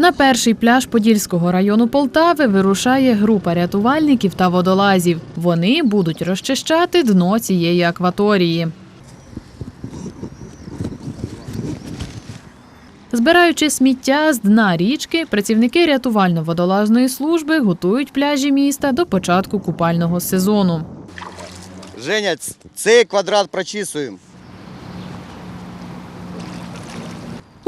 На перший пляж Подільського району Полтави вирушає група рятувальників та водолазів. Вони будуть розчищати дно цієї акваторії. Збираючи сміття з дна річки, працівники рятувально-водолазної служби готують пляжі міста до початку купального сезону. Женя, цей квадрат прочісуємо.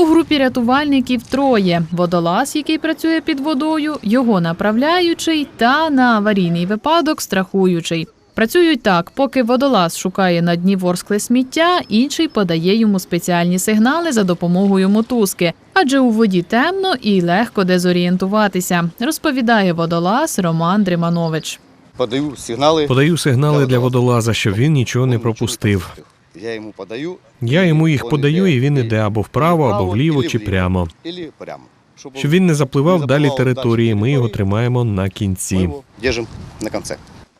У групі рятувальників троє: водолаз, який працює під водою, його направляючий та на аварійний випадок страхуючий. Працюють так, поки водолаз шукає на дні ворскле сміття, інший подає йому спеціальні сигнали за допомогою мотузки, адже у воді темно і легко дезорієнтуватися, розповідає водолаз Роман Дриманович. Подаю сигнали. Подаю сигнали для водолаза, щоб він нічого не пропустив. Я йому подаю. Я йому їх подаю, і він іде або вправо, або вліво, чи прямо. Прямо. Щоб він не запливав далі території, ми його тримаємо на кінці. держимо на кінці.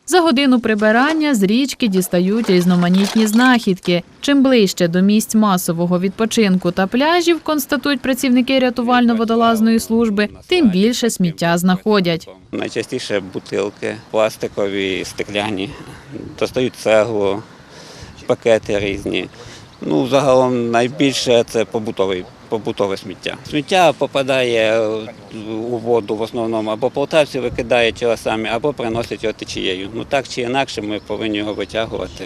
За годину прибирання з річки дістають різноманітні знахідки. Чим ближче до місць масового відпочинку та пляжів, констатують працівники рятувально-водолазної служби, тим більше сміття знаходять. Найчастіше бутилки, пластикові, стекляні, достають цеглу, пакети різні. Ну, загалом найбільше це побутовий, побутове сміття. Сміття попадає у воду в основному або полтавці викидають його самі, або приносять його течією. Ну так чи інакше ми повинні його витягувати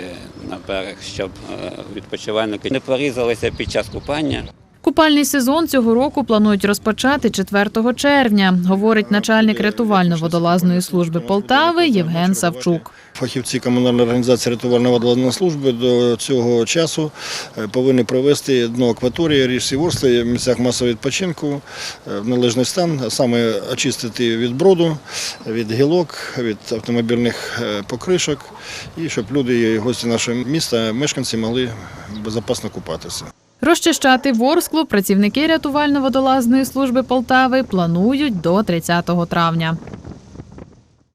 на берег, щоб е, відпочивальники не порізалися під час купання. Купальний сезон цього року планують розпочати 4 червня, говорить начальник рятувально-водолазної служби Полтави Євген Савчук. Фахівці комунальної організації рятувально-водолазної служби до цього часу е, повинні привести дно акваторії річці Ворсли в місцях масового відпочинку е, в належний стан, а саме очистити від броду, від гілок, від автомобільних е, покришок, і щоб люди і гості нашого міста, мешканці могли безпечно купатися. Розчищати ворсклу працівники рятувально-водолазної служби Полтави планують до 30 травня.